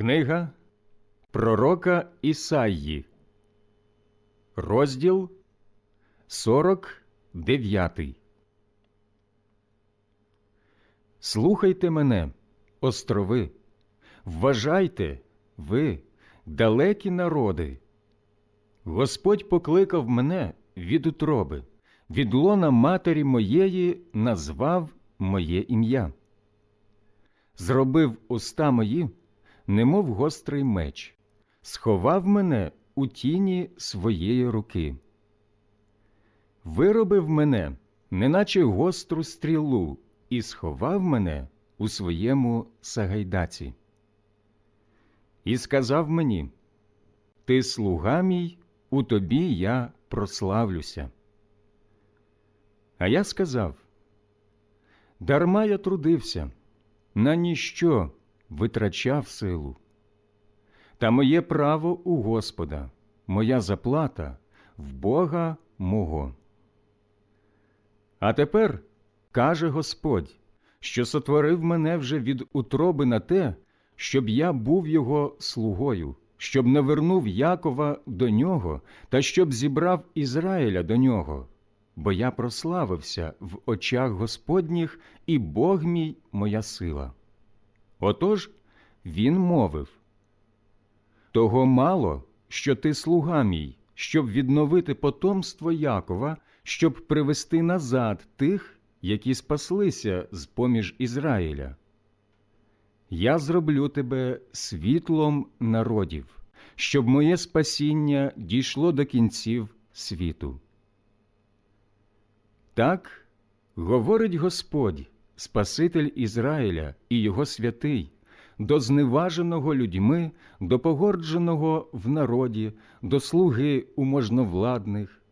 Книга Пророка Ісаї, розділ 49. Слухайте мене, острови, вважайте, ви, далекі народи. Господь покликав мене від утроби, від лона матері моєї назвав моє ім'я. Зробив уста мої, немов гострий меч, сховав мене у тіні своєї руки. Виробив мене, неначе гостру стрілу, і сховав мене у своєму сагайдаці. І сказав мені: Ти слуга мій, у тобі я прославлюся. А я сказав: Дарма я трудився, на ніщо витрачав силу. Та моє право у Господа, моя заплата в Бога мого. А тепер каже Господь, що сотворив мене вже від утроби на те, щоб я був його слугою, щоб навернув Якова до нього та щоб зібрав Ізраїля до нього, бо я прославився в очах Господніх, і Бог мій моя сила. Отож він мовив того мало, що ти слуга мій, щоб відновити потомство Якова, щоб привести назад тих, які спаслися з поміж Ізраїля. Я зроблю тебе світлом народів, щоб моє спасіння дійшло до кінців світу. Так говорить Господь, Спаситель Ізраїля і його святий, до зневаженого людьми, до погордженого в народі, до слуги у можновладних.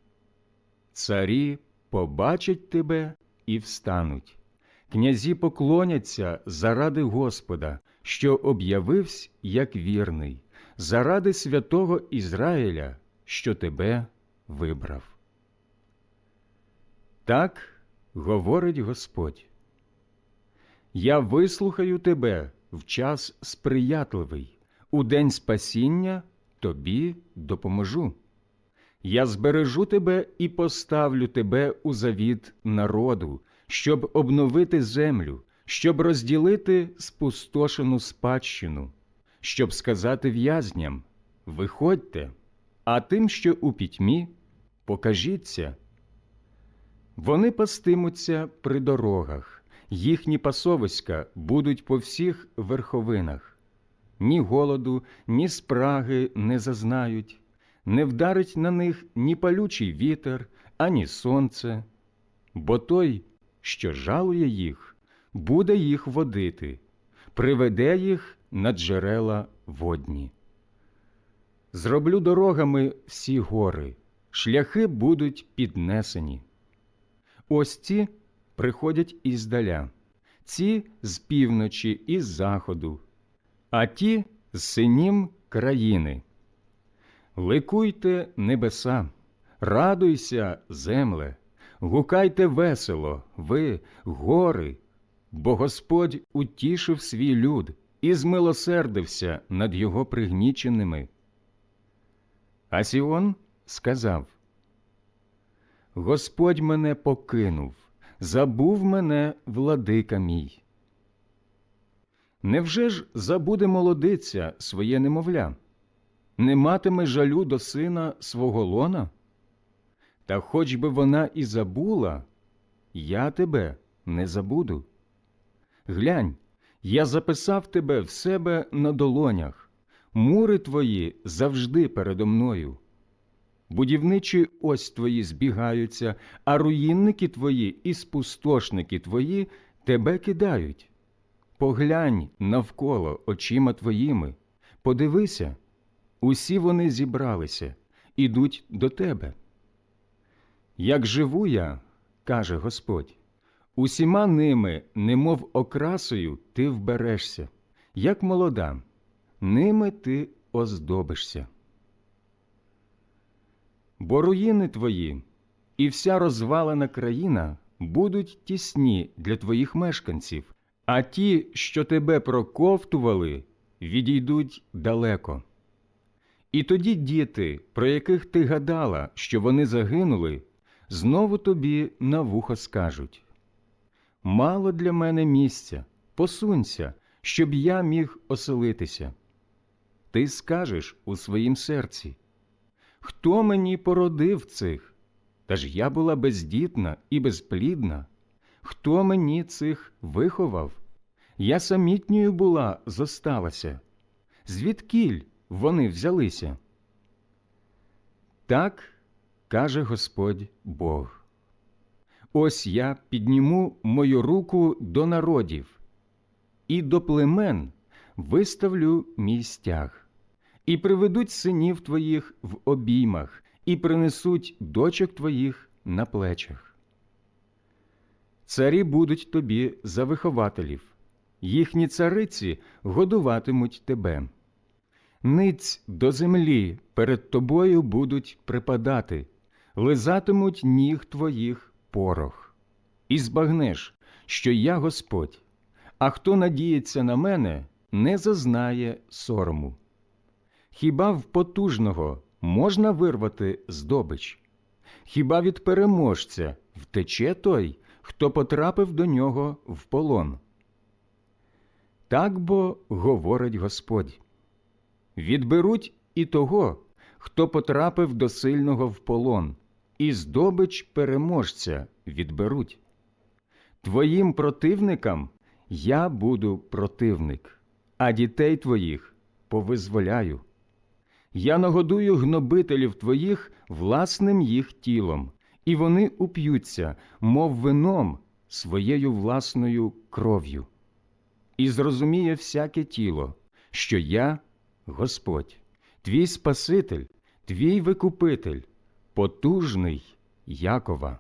Царі побачать тебе і встануть. Князі поклоняться заради Господа, що об'явився як вірний, заради святого Ізраїля, що тебе вибрав. Так говорить Господь. Я вислухаю тебе в час сприятливий, у день спасіння тобі допоможу. Я збережу тебе і поставлю тебе у завіт народу, щоб обновити землю, щоб розділити спустошену спадщину, щоб сказати в'язням Виходьте, а тим, що у пітьмі, покажіться. Вони пастимуться при дорогах, їхні пасовиська будуть по всіх верховинах. Ні голоду, ні спраги не зазнають, не вдарить на них ні палючий вітер, ані сонце, бо той, що жалує їх, буде їх водити, приведе їх на джерела водні. Зроблю дорогами всі гори, шляхи будуть піднесені. Ось ці приходять іздаля, ці з півночі і з заходу, а ті з синім країни. Ликуйте небеса, радуйся, земле, гукайте весело, ви, гори, бо Господь утішив свій люд і змилосердився над його пригніченими. А Сіон сказав Господь мене покинув, забув мене владика мій. Невже ж забуде молодиця своє немовля? Не матиме жалю до сина свого лона? Та хоч би вона і забула, я тебе не забуду. Глянь, я записав тебе в себе на долонях, мури твої завжди передо мною. Будівничі ось твої збігаються, а руїнники твої і спустошники твої тебе кидають. Поглянь навколо очима твоїми, подивися, усі вони зібралися, ідуть до тебе. Як живу я, каже Господь, усіма ними, немов окрасою, ти вберешся, як молода, ними ти оздобишся. Бо руїни твої і вся розвалена країна будуть тісні для твоїх мешканців, а ті, що тебе проковтували, відійдуть далеко. І тоді діти, про яких ти гадала, що вони загинули, знову тобі на вухо скажуть Мало для мене місця, посунься, щоб я міг оселитися. Ти скажеш у своїм серці Хто мені породив цих? Та ж я була бездітна і безплідна. Хто мені цих виховав? Я самітньою була, зосталася. Звідкіль вони взялися? Так каже Господь Бог. Ось я підніму мою руку до народів, і до племен виставлю мій стяг, і приведуть синів твоїх в обіймах, і принесуть дочок твоїх на плечах. Царі будуть тобі за вихователів, їхні цариці годуватимуть тебе. Ниць до землі перед тобою будуть припадати, лизатимуть ніг твоїх порох. І збагнеш, що я Господь, а хто надіється на мене, не зазнає сорому. Хіба в потужного можна вирвати здобич? Хіба від переможця втече той, хто потрапив до нього в полон? Так бо говорить Господь відберуть і того, хто потрапив до сильного в полон, і здобич переможця відберуть. Твоїм противникам я буду противник, а дітей твоїх повизволяю. Я нагодую гнобителів твоїх власним їх тілом, і вони уп'ються, мов вином своєю власною кров'ю. І зрозуміє всяке тіло, що я Господь, твій Спаситель, твій Викупитель, потужний Якова.